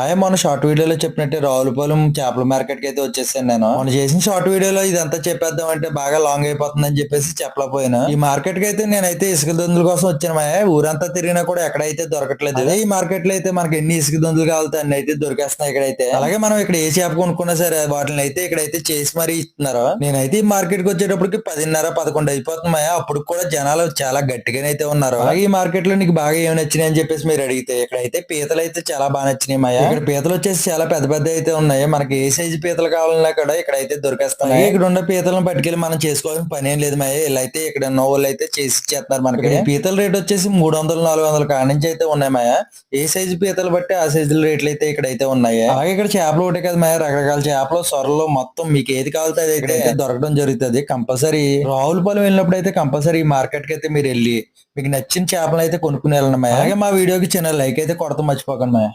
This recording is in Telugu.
అయ్యా మన షార్ట్ వీడియోలో చెప్పినట్టే రావులపాలెం చేపల మార్కెట్కి అయితే వచ్చేసాను నేను. మొన్న చేసిన షార్ట్ వీడియోలో ఇదంతా చెప్పేద్దాం అంటే బాగా లాంగ్ అయిపోతుందని చెప్పేసి చెప్పలేకపోయినా. ఈ మార్కెట్కి అయితే నేనైతే ఇసుక దొందుల కోసం వచ్చాను మా ఊరంతా తిరిగినా కూడా ఎక్కడైతే దొరకట్లేదు. ఈ మార్కెట్లో అయితే మనకి ఎన్ని ఇసుక దొందులు కావాలితే అన్ని అయితే దొరికేస్తున్నాయి ఇక్కడైతే. అలాగే మనం ఇక్కడ ఏ చేప కొనుక్కున్నా సరే వాటిని అయితే ఇక్కడైతే చేసి మరీ ఇస్తున్నారు. నేనైతే ఈ మార్కెట్కి వచ్చేటప్పటికి పదిన్నర పదకొండు అయిపోతున్నాయి అప్పుడు కూడా జనాలు చాలా గట్టిగానే అయితే ఉన్నారు. అలాగే ఈ మార్కెట్లో నీకు బాగా ఏమి నచ్చినాయి అని చెప్పేసి మీరు అడిగితే ఇక్కడైతే పీతలు అయితే చాలా బాగా నచ్చినాయి మాయా. ఇక్కడ పీతలు వచ్చేసి చాలా పెద్ద పెద్ద అయితే ఉన్నాయి. మనకి ఏ సైజు పీతలు కావాలన్నా కూడా ఇక్కడ అయితే దొరికేస్తాయి ఇక్కడ ఉన్న పీతలను పట్టుకెళ్ళి మనం చేసుకోవాల్సిన పని ఏం లేదు మాయ. ఇలా అయితే ఇక్కడ నోవులు అయితే చేసి ఇచ్చేస్తున్నారు మనకి. పీతల రేట్ వచ్చేసి మూడు వందలు నాలుగు వందల కాడ నుంచి అయితే ఉన్నాయి మాయ. ఏ సైజు పీతలు బట్టి ఆ సైజుల రేట్లు అయితే ఇక్కడ అయితే ఉన్నాయి. అలాగే ఇక్కడ చేపలు ఒకటే కదా మాయ. రకరకాల చేపలు సొరలు మొత్తం మీకు ఏది కావాలితే అది అయితే దొరకడం జరుగుతుంది. కంపల్సరీ రావులపాలెం వెళ్ళినప్పుడు అయితే కంపల్సరీ మార్కెట్కి అయితే మీరు వెళ్ళి మీకు నచ్చిన చేపలు అయితే కొనుక్కుని వెళ్ళండి మాయ. అలాగే మా వీడియోకి చిన్న లైక్ అయితే కొడతాం మర్చిపోకండి మాయ.